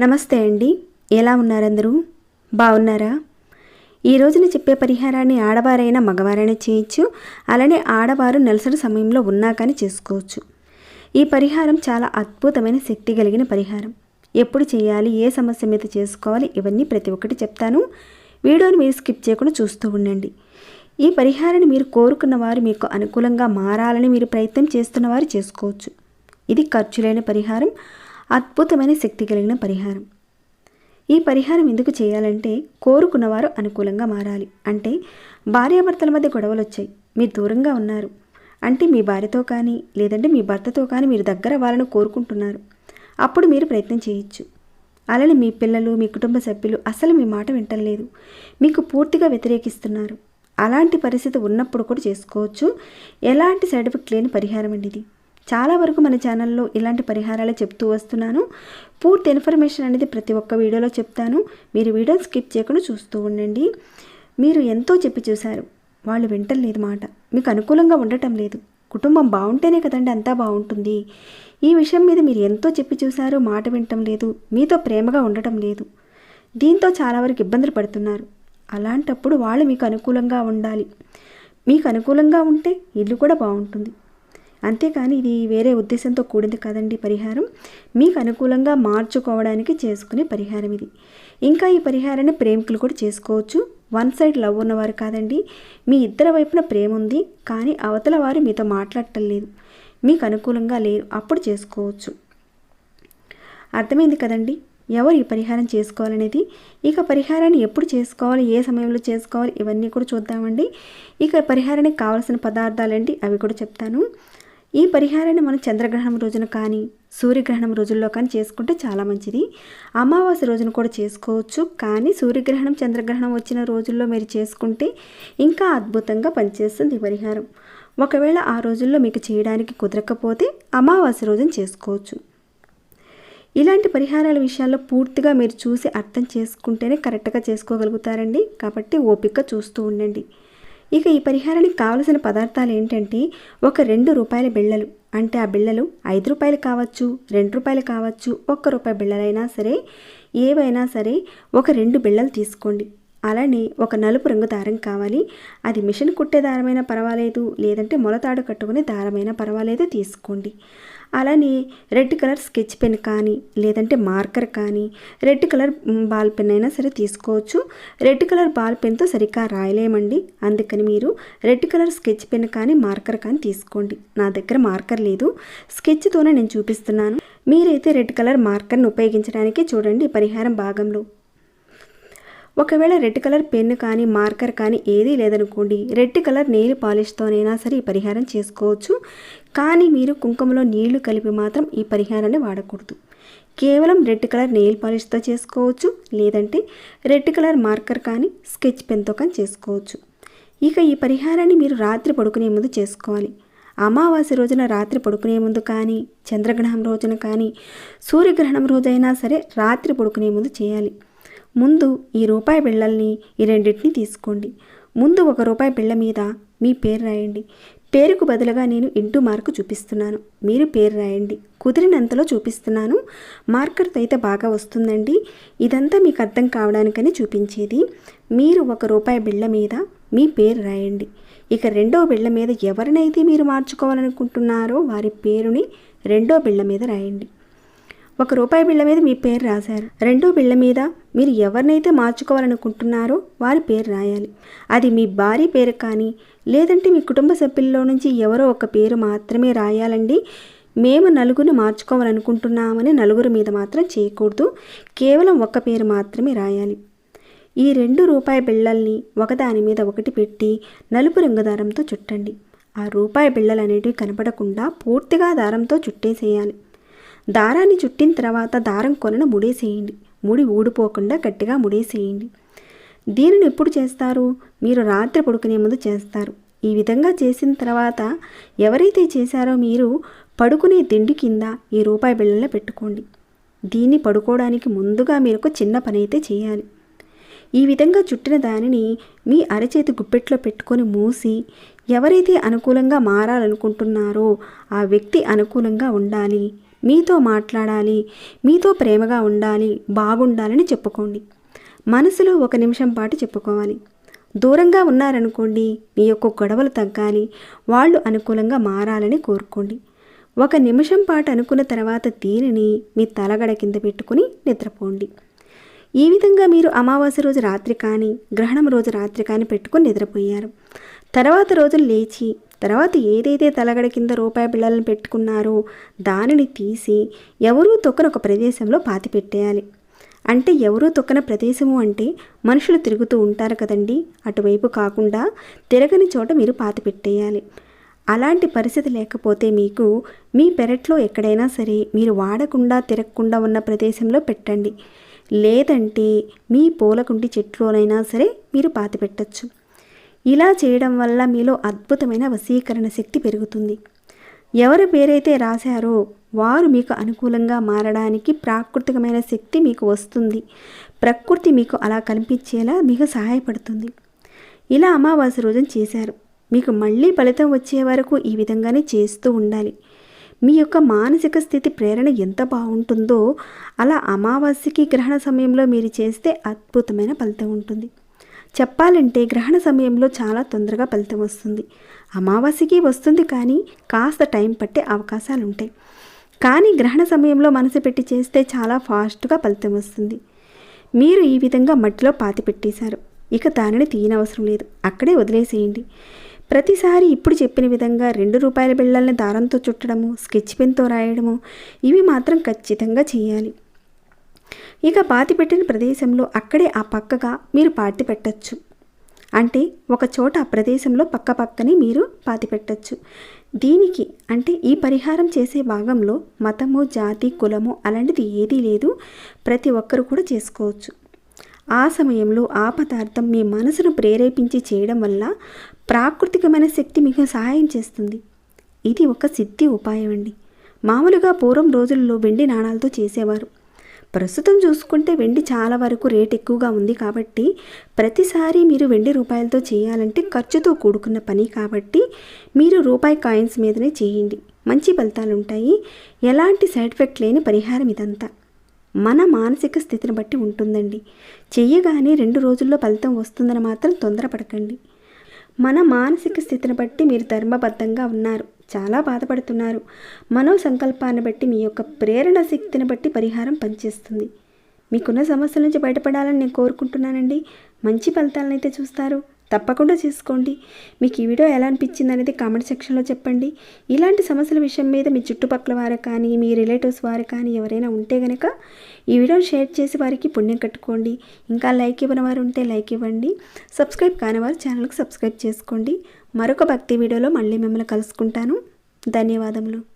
నమస్తే అండి. ఎలా ఉన్నారందరూ? బాగున్నారా? ఈ రోజున చెప్పే పరిహారాన్ని ఆడవారైనా మగవారైనా చేయొచ్చు. అలానే ఆడవారు నెలసరి సమయంలో ఉన్నా కానీ చేసుకోవచ్చు. ఈ పరిహారం చాలా అద్భుతమైన శక్తి కలిగిన పరిహారం. ఎప్పుడు చేయాలి ఏ సమస్య మీద చేసుకోవాలి ఇవన్నీ ప్రతి ఒక్కటి చెప్తాను. వీడియోని మీరు స్కిప్ చేయకుండా చూస్తూ ఉండండి. ఈ పరిహారాన్ని మీరు కోరుకున్న వారు మీకు అనుకూలంగా మారాలని మీరు ప్రయత్నం చేస్తున్న వారు చేసుకోవచ్చు. ఇది ఖర్చులైన పరిహారం అద్భుతమైన శక్తి కలిగిన పరిహారం. ఈ పరిహారం ఎందుకు చేయాలంటే కోరుకున్నవారు అనుకూలంగా మారాలి. అంటే భార్యాభర్తల మధ్య గొడవలు వచ్చాయి మీరు దూరంగా ఉన్నారు. అంటే మీ భార్యతో కానీ లేదంటే మీ భర్తతో కానీ మీరు దగ్గర అవ్వాలని కోరుకుంటున్నారు. అప్పుడు మీరు ప్రయత్నం చేయొచ్చు. అలానే మీ పిల్లలు మీ కుటుంబ సభ్యులు అసలు మీ మాట వింటలేదు. మీకు పూర్తిగా వ్యతిరేకిస్తున్నారు. అలాంటి పరిస్థితి ఉన్నప్పుడు కూడా చేసుకోవచ్చు. ఎలాంటి సైడ్ ఎఫెక్ట్ లేని పరిహారం అండి ఇది. చాలా వరకు మన ఛానల్లో ఇలాంటి పరిహారాలే చెప్తూ వస్తున్నాను. పూర్తి ఇన్ఫర్మేషన్ అనేది ప్రతి ఒక్క వీడియోలో చెప్తాను. మీరు వీడియో స్కిప్ చేయకుండా చూస్తూ ఉండండి. మీరు ఎంతో చెప్పి చూశారు. వాళ్ళు వింటలేదు మాట. మీకు అనుకూలంగా ఉండటం లేదు. కుటుంబం బాగుంటేనే కదండి అంతా బాగుంటుంది. ఈ విషయం మీద మీరు ఎంతో చెప్పి చూశారు. మాట వినటం లేదు. మీతో ప్రేమగా ఉండటం లేదు. దీంతో చాలా వరకు ఇబ్బందులు పడుతున్నారు. అలాంటప్పుడు వాళ్ళు మీకు అనుకూలంగా ఉండాలి. మీకు అనుకూలంగా ఉంటే ఇల్లు కూడా బాగుంటుంది. అంతేకాని ఇది వేరే ఉద్దేశంతో కూడింది కదండి పరిహారం. మీకు అనుకూలంగా మార్చుకోవడానికి చేసుకునే పరిహారం ఇది. ఇంకా ఈ పరిహారాన్ని ప్రేమికులు కూడా చేసుకోవచ్చు. వన్ సైడ్ లవ్ ఉన్నవారు కాదండి. మీ ఇద్దరి వైపున ప్రేమ ఉంది కానీ అవతల వారు మీతో మాట్లాడటం లేదు. మీకు అనుకూలంగా లేరు అప్పుడు చేసుకోవచ్చు. అర్థమైంది కదండి? ఎవరు ఈ పరిహారం చేసుకోవాలనేది? ఇక పరిహారాన్ని ఎప్పుడు చేసుకోవాలి? ఏ సమయంలో చేసుకోవాలి? ఇవన్నీ కూడా చూద్దామండి. ఇక పరిహారానికి కావాల్సిన పదార్థాలండి అవి కూడా చెప్తాను. ఈ పరిహారాన్ని మనం చంద్రగ్రహణం రోజున కానీ సూర్యగ్రహణం రోజుల్లో కానీ చేసుకుంటే చాలా మంచిది. అమావాస్య రోజున కూడా చేసుకోవచ్చు. కానీ సూర్యగ్రహణం చంద్రగ్రహణం వచ్చిన రోజుల్లో మీరు చేసుకుంటే ఇంకా అద్భుతంగా పనిచేస్తుంది ఈ పరిహారం. ఒకవేళ ఆ రోజుల్లో మీకు చేయడానికి కుదరకపోతే అమావాస్య రోజున చేసుకోవచ్చు. ఇలాంటి పరిహారాల విషయాల్లో పూర్తిగా మీరు చూసి అర్థం చేసుకుంటేనే కరెక్ట్గా చేసుకోగలుగుతారండి. కాబట్టి ఓపిక చూస్తూ ఉండండి. ఇక ఈ పరిహారానికి కావలసిన పదార్థాలు ఏంటంటే ఒక రెండు రూపాయల బిళ్ళలు. అంటే ఆ బిళ్ళలు ఐదు రూపాయలు కావచ్చు రెండు రూపాయలు కావచ్చు ఒక్క రూపాయి బిళ్ళలైనా సరే ఏవైనా సరే ఒక రెండు బిళ్ళలు తీసుకోండి. అలానే ఒక నలుపు రంగు దారం కావాలి. అది మిషన్ కుట్టే దారమైనా పర్వాలేదు లేదంటే మొలతాడు కట్టుకునే దారమైనా పర్వాలేదు తీసుకోండి. అలానే రెడ్ కలర్ స్కెచ్ పెన్ కానీ లేదంటే మార్కర్ కానీ రెడ్ కలర్ బాల్ పెన్ అయినా సరే తీసుకోవచ్చు. రెడ్ కలర్ బాల్ పెన్తో సరిగ్గా రాయలేమండి. అందుకని మీరు రెడ్ కలర్ స్కెచ్ పెన్ కానీ మార్కర్ కానీ తీసుకోండి. నా దగ్గర మార్కర్ లేదు. స్కెచ్తోనే నేను చూపిస్తున్నాను. మీరైతే రెడ్ కలర్ మార్కర్ని ఉపయోగించడానికి చూడండి పరిహారం భాగంలో. ఒకవేళ రెడ్ కలర్ పెన్ కానీ మార్కర్ కానీ ఏదీ లేదనుకోండి రెడ్ కలర్ నెయిల్ పాలిష్తోనైనా సరే ఈ పరిహారం చేసుకోవచ్చు. కానీ మీరు కుంకుమలో నీళ్ళు కలిపి మాత్రం ఈ పరిహారాన్ని వాడకూడదు. కేవలం రెడ్ కలర్ నెయిల్ పాలిష్తో చేసుకోవచ్చు లేదంటే రెడ్ కలర్ మార్కర్ కానీ స్కెచ్ పెన్తో కానీ చేసుకోవచ్చు. ఇక ఈ పరిహారాన్ని మీరు రాత్రి పడుకునే ముందు చేసుకోవాలి. అమావాస్య రోజున రాత్రి పడుకునే ముందు కానీ చంద్రగ్రహణం రోజున కానీ సూర్యగ్రహణం రోజైనా సరే రాత్రి పడుకునే ముందు చేయాలి. ముందు ఈ రూపాయి బిళ్ళల్ని ఈ రెండింటిని తీసుకోండి. ముందు ఒక రూపాయి బిళ్ళ మీద మీ పేరు రాయండి. పేరుకు బదులుగా నేను ఇంటూ మార్కు చూపిస్తున్నాను. మీరు పేరు రాయండి. కుదిరినంతలో చూపిస్తున్నాను. మార్కర్తో అయితే బాగా వస్తుందండి. ఇదంతా మీకు అర్థం కావడానికని చూపించేది. మీరు ఒక రూపాయి బిళ్ళ మీద మీ పేరు రాయండి. ఇక రెండో బిళ్ళ మీద ఎవరినైతే మీరు మార్చుకోవాలనుకుంటున్నారో వారి పేరుని రెండో బిళ్ళ మీద రాయండి. ఒక రూపాయి బిళ్ళ మీద మీ పేరు రాశారు. రెండో బిళ్ళ మీద మీరు ఎవరినైతే మార్చుకోవాలనుకుంటున్నారో వారి పేరు రాయాలి. అది మీ భార్య పేరు కానీ లేదంటే మీ కుటుంబ సభ్యుల్లో నుంచి ఎవరో ఒక పేరు మాత్రమే రాయాలండి. మేము నలుగురిని మార్చుకోవాలనుకుంటున్నామని నలుగురి మీద మాత్రం చేయకూడదు. కేవలం ఒక్క పేరు మాత్రమే రాయాలి. ఈ రెండు రూపాయి బిళ్ళల్ని ఒకదాని మీద ఒకటి పెట్టి నలుపు రంగు దారంతో చుట్టండి. ఆ రూపాయి బిళ్ళలు అనేటివి కనపడకుండా పూర్తిగా దారంతో చుట్టేసేయాలి. దారాన్ని చుట్టిన తర్వాత దారం కొనను ముడేసేయండి. ముడి ఊడిపోకుండా గట్టిగా ముడేసేయండి. దీనిని ఎప్పుడు చేస్తారు? మీరు రాత్రి పడుకునే ముందు చేస్తారు. ఈ విధంగా చేసిన తర్వాత ఎవరైతే చేశారో మీరు పడుకునే దిండు కింద ఈ రూపాయి బిళ్ళలో పెట్టుకోండి. దీన్ని పడుకోవడానికి ముందుగా మీరు ఒక చిన్న పని అయితే చేయాలి. ఈ విధంగా చుట్టిన దానిని మీ అరచేతి గుప్పెట్లో పెట్టుకొని మూసి ఎవరైతే అనుకూలంగా మారాలనుకుంటున్నారో ఆ వ్యక్తి అనుకూలంగా ఉండాలి. మీతో మాట్లాడాలి మీతో ప్రేమగా ఉండాలి బాగుండాలని చెప్పుకోండి. మనసులో ఒక నిమిషం పాటు చెప్పుకోవాలి. దూరంగా ఉన్నారనుకోండి మీ యొక్క గొడవలు తగ్గాలి వాళ్ళు అనుకూలంగా మారాలని కోరుకోండి. ఒక నిమిషం పాటు అనుకున్న తర్వాత దీనిని మీ తలగడ కింద పెట్టుకుని నిద్రపోండి. ఈ విధంగా మీరు అమావాస్య రోజు రాత్రి కానీ గ్రహణం రోజు రాత్రి కానీ పెట్టుకుని నిద్రపోయారు. తర్వాత రోజులు లేచి తర్వాత ఏదైతే తలగడ కింద రూపాయి బిళ్ళలను పెట్టుకున్నారో దానిని తీసి ఎవరూ తొక్కన ఒక ప్రదేశంలో పాతి పెట్టేయాలి అంటే ఎవరూ తొక్కన ప్రదేశము అంటే మనుషులు తిరుగుతూ ఉంటారు కదండి. అటువైపు కాకుండా తిరగని చోట మీరు పాతి పెట్టేయాలి అలాంటి పరిస్థితి లేకపోతే మీకు మీ పెరట్లో ఎక్కడైనా సరే మీరు వాడకుండా తిరగకుండా ఉన్న ప్రదేశంలో పెట్టండి. లేదంటే మీ పూలకుంటి చెట్లోనైనా సరే మీరు పాతి పెట్టచ్చు ఇలా చేయడం వల్ల మీలో అద్భుతమైన వశీకరణ శక్తి పెరుగుతుంది. ఎవరి పేరైతే రాశారో వారు మీకు అనుకూలంగా మారడానికి ప్రాకృతికమైన శక్తి మీకు వస్తుంది. ప్రకృతి మీకు అలా కనిపించేలా మీకు సహాయపడుతుంది. ఇలా అమావాస్య రోజున చేశారు. మీకు మళ్ళీ ఫలితం వచ్చే వరకు ఈ విధంగానే చేస్తూ ఉండాలి. మీ యొక్క మానసిక స్థితి ప్రేరణ ఎంత బాగుంటుందో అలా అమావాస్యకి గ్రహణ సమయంలో మీరు చేస్తే అద్భుతమైన ఫలితం ఉంటుంది. చెప్పాలంటే గ్రహణ సమయంలో చాలా తొందరగా ఫలితం వస్తుంది. అమావాస్యకి వస్తుంది కానీ కాస్త టైం పట్టే అవకాశాలు ఉంటాయి కానీ గ్రహణ సమయంలో మనసు పెట్టి చేస్తే చాలా ఫాస్ట్గా ఫలితం వస్తుంది. మీరు ఈ విధంగా మట్టిలో పాతి పెట్టేశారు. ఇక దానిని తీయనవసరం లేదు. అక్కడే వదిలేసేయండి. ప్రతిసారి ఇప్పుడు చెప్పిన విధంగా రెండు రూపాయల బిళ్ళల్ని దారంతో చుట్టడము స్కెచ్ పెన్తో రాయడము ఇవి మాత్రం ఖచ్చితంగా చేయాలి. ఇక పాతి పెట్టిన ప్రదేశంలో అక్కడే ఆ పక్కగా మీరు పాతి పెట్టచ్చు అంటే ఒక చోట ఆ ప్రదేశంలో పక్క పక్కనే మీరు పాతి పెట్టచ్చు దీనికి అంటే ఈ పరిహారం చేసే భాగంలో మతము జాతి కులము అలాంటిది ఏదీ లేదు. ప్రతి ఒక్కరు కూడా చేసుకోవచ్చు. ఆ సమయంలో ఆ పదార్థం మీ మనసును ప్రేరేపించి చేయడం వల్ల ప్రాకృతికమైన శక్తి మీకు సహాయం చేస్తుంది. ఇది ఒక సిద్ధి ఉపాయం అండి. మామూలుగా పూర్వం రోజుల్లో వెండి నాణాలతో చేసేవారు. ప్రస్తుతం చూసుకుంటే వెండి చాలా వరకు రేట్ ఎక్కువగా ఉంది కాబట్టి ప్రతిసారి మీరు వెండి రూపాయలతో చేయాలంటే ఖర్చుతో కూడుకున్న పని కాబట్టి మీరు రూపాయి కాయిన్స్ మీదనే చేయండి. మంచి ఫలితాలు ఉంటాయి. ఎలాంటి సైడ్ ఎఫెక్ట్ లేని పరిహారం ఇదంతా. మన మానసిక స్థితిని బట్టి ఉంటుందండి. చెయ్యగానే రెండు రోజుల్లో ఫలితం వస్తుందని మాత్రం తొందరపడకండి. మన మానసిక స్థితిని బట్టి మీరు ధర్మబద్ధంగా ఉన్నారు. చాలా బాధపడుతున్నారు. మనో సంకల్పాన్ని బట్టి మీ యొక్క ప్రేరణ శక్తిని బట్టి పరిహారం పనిచేస్తుంది. మీకున్న సమస్యల నుంచి బయటపడాలని నేను కోరుకుంటున్నానండి. మంచి ఫలితాలను అయితే చూస్తారు. తప్పకుండా చేసుకోండి. మీకు ఈ వీడియో ఎలా అనిపించింది అనేది కామెంట్ సెక్షన్లో చెప్పండి. ఇలాంటి సమస్యల విషయం మీద మీ చుట్టుపక్కల వారు కానీ మీ రిలేటివ్స్ వారు కానీ ఎవరైనా ఉంటే కనుక ఈ వీడియోని షేర్ చేసి వారికి పుణ్యం కట్టుకోండి. ఇంకా లైక్ ఇవ్వని వారు ఉంటే లైక్ ఇవ్వండి. సబ్స్క్రైబ్ కాని వారు ఛానల్కి సబ్స్క్రైబ్ చేసుకోండి. మరొక భక్తి వీడియోలో మళ్ళీ మిమ్మల్ని కలుసుకుంటాను. ధన్యవాదములు.